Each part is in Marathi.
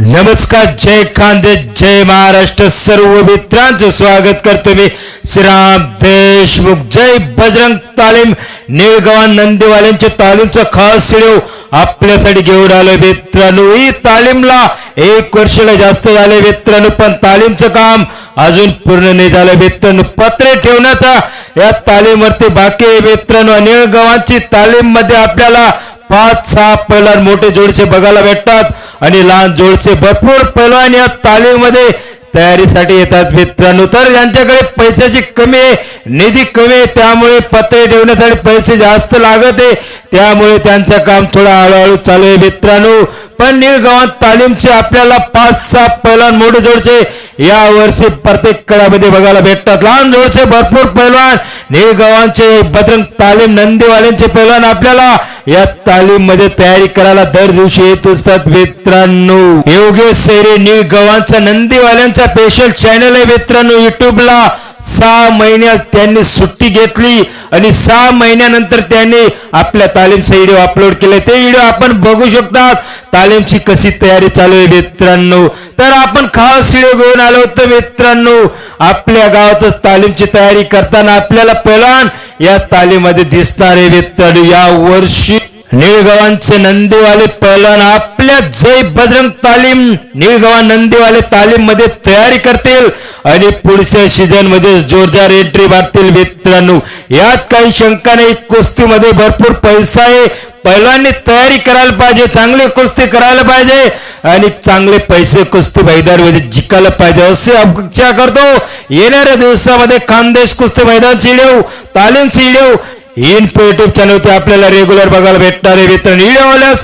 नमस्कार जय कांदे जय महाराष्ट्र सर्व मित्रांचं स्वागत करतो मी. श्रीराम देशमुख जय बजरंग तालीम निळगाव नंदीवाल्यांच्या तालीमचा खास व्हिडिओ आपल्यासाठी घेऊन आलो मित्रांनो. ही तालीमला एक वर्षाला जास्त झाले मित्रांनो पण तालीमचं काम अजून पूर्ण नाही झालं मित्रांनो. पत्रे ठेवण्याचा या तालीमवरती बाकी आहे मित्रांनो. निळगावांची तालीममध्ये आपल्याला पाच सहा पहिला मोठे जोडीचे बघायला भेटतात. आणि लहान जोडचे भरपूर पैलवान या तालीममध्ये तयारीसाठी येतात. मित्रांनो तर यांच्याकडे पैशाची कमी आहे निधी कमी आहे त्यामुळे पत्रे ठेवण्यासाठी पैसे जास्त लागत आहे. त्यामुळे त्यांचं काम थोडं हळूहळू चालू आहे मित्रांनो. पण निळगावात तालीमचे आपल्याला पाच सहा पैलवान मोठे जोडचे या वर्षी प्रत्येक कळामध्ये बघायला भेटतात. लहान जोडचे भरपूर पैलवान निळगावांचे बजरंग तालीम नंदीवाल्यांचे पैलवान आपल्याला या तालीममध्ये तयारी करायला दर दिवशी येत असतात मित्रांनो. योगेश सेरे निळगावांचा नंदीवाल्यांचा स्पेशल चॅनल आहे मित्रांनो युट्यूबला सहा महिन्यात त्यांनी सुट्टी घेतली आणि सहा महिन्यानंतर त्यांनी आपल्या तालीमचा व्हिडिओ अपलोड केले. ते व्हिडिओ आपण बघू शकतात. तालीमची कशी तयारी चालू आहे मित्रांनो. तर आपण खास व्हिडिओ घेऊन आलो होतो मित्रांनो. आपल्या गावातच तालीमची तयारी करताना आपल्याला पहिला या तालीमध्ये दिसणार आहे मित्रांनो. या वर्षी निळगावांचे नंदीवाले पहलवान आपल्या जय बजरंग तालीम. निळगावा नंदीवाले तालीममध्ये तयारी करतील. आणि पुढच्या सीझनमध्ये जोरदार एंट्री मारतील मित्रांनो. यात काही शंका नाही कुस्तीमध्ये भरपूर पैसा आहे. पहिल्यांनी तयारी करायला पाहिजे चांगले कुस्ती करायला पाहिजे. आणि चांगले पैसे कुस्ती मैदानमध्ये जिंकायला पाहिजे असे अपेक्षा करतो. येणाऱ्या दिवसामध्ये खानदेश कुस्ती मैदान चिडव तालीम चिडव इन्फो युट्यूब चॅनलवरती आपल्याला रेग्युलर बघायला भेटणारे वितरण मित्रांनो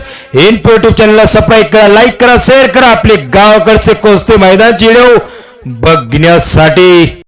इन्फो युट्यूब चॅनलला सबस्क्राईब करा लाईक करा शेअर करा. आपले गावाकडचे कुस्ती मैदान चिडव बघण्यासाठी.